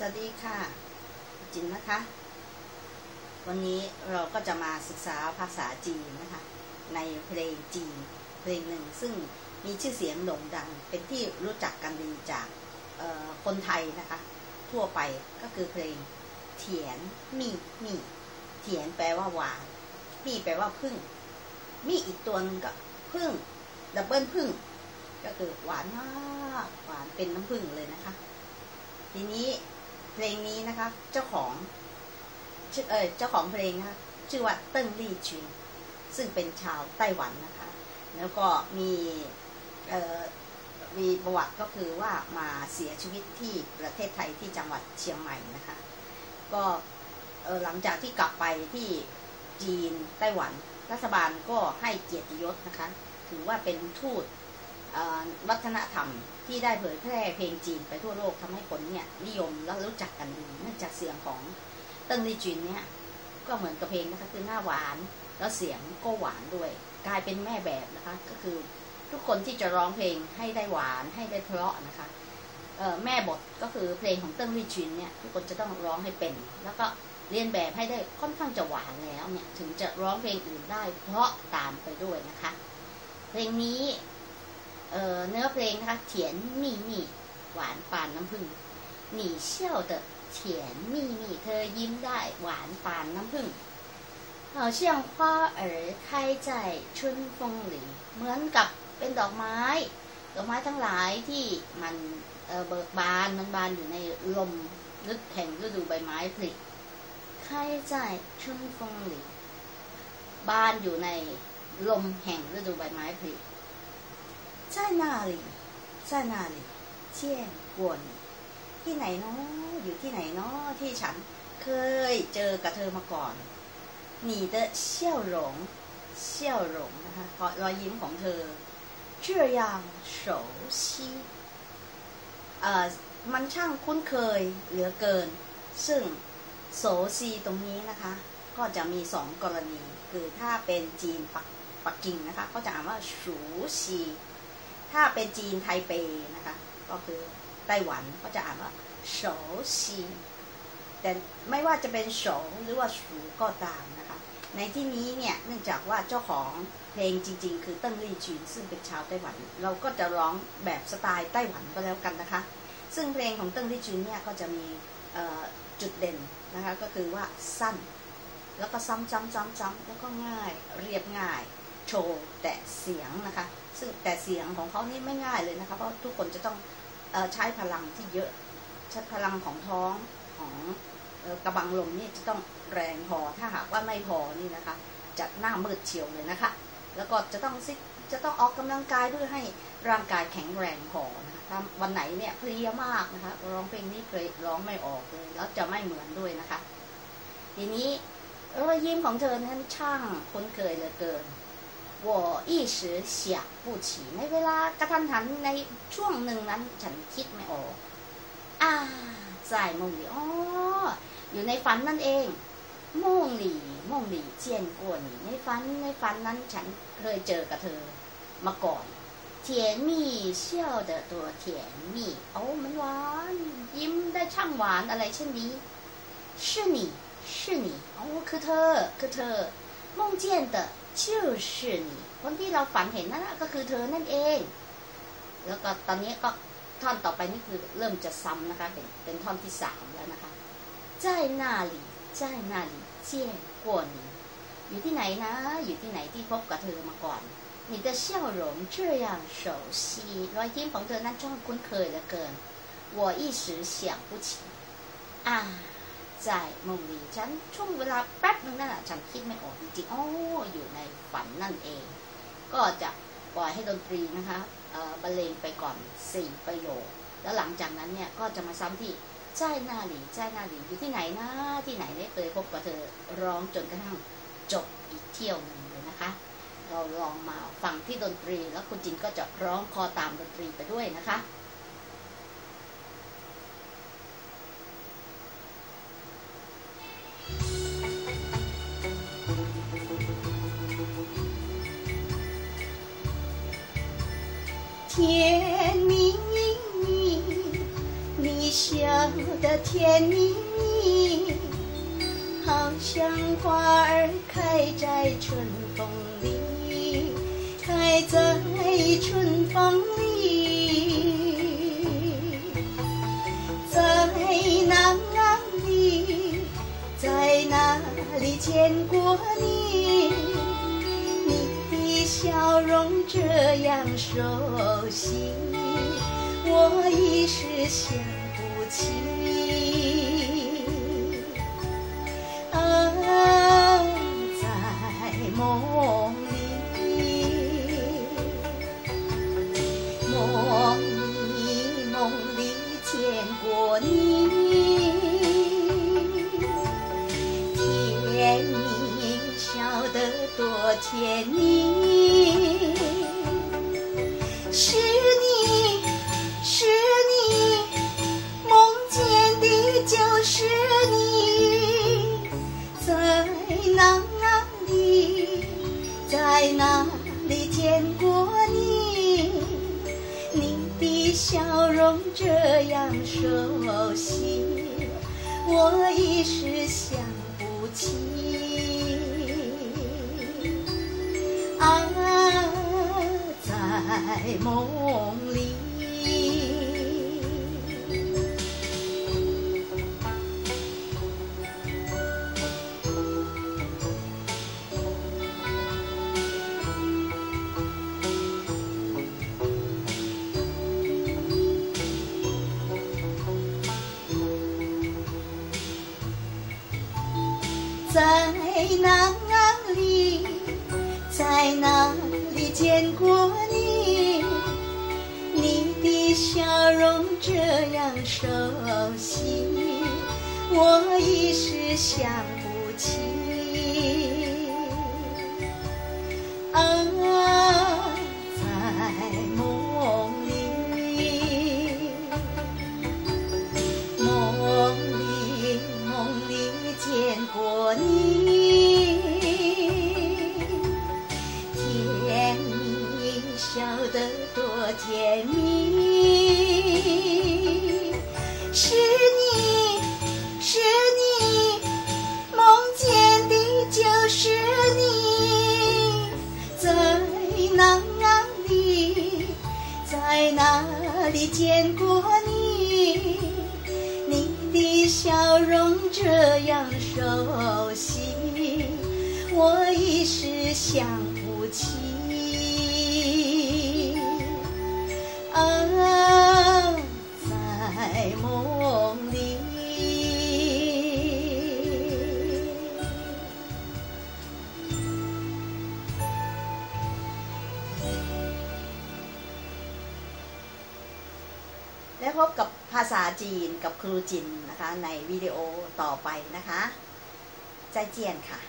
สวัสดีค่ะ จินนะคะ วันนี้เราก็จะมาศึกษาภาษาจีนนะคะ ในเพลงจีนเพลงหนึ่งซึ่งมีชื่อเสียงโด่งดัง เป็นที่รู้จักกันดีจากคนไทยนะคะ ทั่วไปก็คือเพลงเถียนมีมีเถียนแปลว่าหวานมีแปลว่าพึ่งมีอีกตัวนึงก็พึ่งดับเบิลพึ่ง ก็คือหวานมากหวานเป็นน้ำพึ่งเลยนะคะ ทีนี้ เพลงนี้นะคะ เจ้าของชื่อเออเจ้าของเพลงนะคะชื่อว่าเติ้งลี่ชินซึ่งเป็นชาวไต้หวันนะคะ แล้วก็มีเอ่อมีประวัติก็คือว่ามาเสียชีวิตที่ประเทศไทยที่จังหวัดเชียงใหม่นะคะ ก็หลังจากที่กลับไปที่จีนไต้หวัน รัฐบาลก็ให้เกียรติยศนะคะ ถือว่าเป็นทูต วัฒนธรรมที่ได้เผยแพร่เพลงจีนไปทั่วโลกทำให้คนเนี่ยนิยมและรู้จักกันดีเนื่องจากเสียงของเติ้งลี่จินเนี่ยก็เหมือนกับเพลงนะคะคือหน้าหวานแล้วเสียงก็หวานด้วย กลายเป็นแม่แบบนะคะ ก็คือทุกคนที่จะร้องเพลงให้ได้หวานให้ได้เพราะนะคะแม่บทก็คือเพลงของเติ้งลี่จินเนี่ยทุกคนจะต้องร้องให้เป็น แล้วก็เรียนแบบให้ได้ค่อนข้างจะหวานแล้วเนี่ยถึงจะร้องเพลงอื่นได้เพราะตามไปด้วยนะคะ เพลงนี้ เเนื้อเพลงนะคะเถียนมี่มี่หวานปานน้ำผึ้งหนีเชี่ยวเดเถียนมี่มี่เธอยิ้มได้หวานปานน้ำผึ้ง好像花儿开在春风里เหมือนกับเป็นดอกไม้ ดอกไม้ทั้งหลายที่มันเเบิกบานมันบานอยู่ในลมฤดแห่งฤดูใบไม้ผลิ开在春风里บานอยู่ในลมแห่งฤดูใบไม้ผลิ 在那里在那里见过你ที่ไหนเนาะอยู่ที่ไหนเนาะที่ฉันเคยเจอกับเธอมาก่อน你的笑容笑容นะคะเพราะรอยยิ้มของเธอ这样熟悉เอ่อมันช่างคุ้นเคยเหลือเกิน ซึ่งโสซีตรงนี้นะคะ ก็จะมีสองกรณี คือถ้าเป็นจีนปักปักกิ่งนะคะก็จะอ่านว่าสูซี ถ้าเป็นจีนไทเปนะคะ ก็คือไต้หวันก็จะอ่านว่าโฉซีแต่ไม่ว่าจะเป็นโฉหรือว่าสูก็ตามนะคะ ในที่นี้เนี่ยเนื่องจากว่าเจ้าของเพลงจริง ๆ คือเติ้งลี่จีนซึ่งเป็นชาวไต้หวัน เราก็จะร้องแบบสไตล์ไต้หวันก็แล้วกันนะคะ ซึ่งเพลงของเติ้งลี่จีนเนี่ยก็จะมีจุดเด่นนะคะก็คือว่าสั้น แล้วก็ซ้ำๆๆแล้วก็ง่ายเรียบง่าย โชว์แต่เสียงนะคะ ซึ่งแต่เสียงของเขานี่ไม่ง่ายเลยนะคะ เพราะทุกคนจะต้องใช้พลังที่เยอะใช้พลังของท้องของกระบังลมนี่จะต้องแรงพอถ้าหากว่าไม่พอนี่นะคะ จะหน้ามืดเฉียวเลยนะคะ แล้วก็จะต้องซิจะต้องออกกำลังกายเพื่อให้ร่างกายแข็งแรงพอนะคะวันไหนเนี่ยเพลียมากนะคะ ร้องเพลงนี้เพลงร้องไม่ออกเลยแล้วจะไม่เหมือนด้วยนะคะ ทีนี้รอยยิ้มของเธอนั้นช่างคุ้นเคยเหลือเกิน 我一时想不起ในเวลากระทันหันในช่วงหนึ่งนั้นฉันคิดไม่ออกอ่า在梦里อ๋ออยู่ในฝันนั่นเอง梦里梦里见过你ในฝันในฝันนั้นฉันเคยเจอกับเธอมาก่อน甜蜜笑的多甜蜜โอ้มันหวานยิ้มได้ช่างหวานอะไรเช่นนี้是你是你อ๋อคือเธอคือเธอ梦见的 就是你คนที่เราฝันเห็นนั่นก็คือเธอนั่นเอง แล้วก็ตอนนี้ก็ท่อนต่อไปนี่คือเริ่มจะซ้ำนะคะ เป็นเป็นท่อนที่สามแล้วนะคะ在那里在那里见过你อยู่ที่ไหนนะ อยู่ที่ไหนที่พบกับเธอมาก่อน你的笑容这样熟悉รอยยิ้มของเธอนั้นช่างคุ้นเคยเหลือเกิน我一时想不起啊 ใจมุมนี้ฉันช่วงเวลาแป๊บนึงนั่นแหะฉันคิดไม่ออกจริงๆโอ้อยู่ในฝันนั่นเอง ก็จะปล่อยให้ดนตรีนะคะบรรเลงไปก่อนสี่ประโยค แล้วหลังจากนั้นเนี่ยก็จะมาซ้ำที่ใจหน้าหลีใจหน้าหลีอยู่ที่ไหนนะที่ไหนได้เคยพบกับเธอร้องจนกระทั่งจบอีกเที่ยวหนึ่งเลยนะคะ เราลองมาฟังที่ดนตรีแล้วคุณจินก็จะร้องคอตามดนตรีไปด้วยนะคะ 小的甜蜜蜜，好像花儿开在春风里，开在春风里，在哪里，在哪里见过你？你的笑容这样熟悉。我一时想不起，啊，在梦里，梦里梦里见过你，甜蜜笑得多甜蜜，是哪里，在哪里见过你？你的笑容这样熟悉，我一时想不起。啊，在梦里。哪里，在哪里见过你？你的笑容这样熟悉，我一时想不起。得多甜蜜，是你是你梦见的就是你，在哪里在哪里见过你？你的笑容这样熟悉，我一时想不起。 และพบกับภาษาจีนกับครูจินนะคะในวิดีโอต่อไปนะคะใจเจียนค่ะ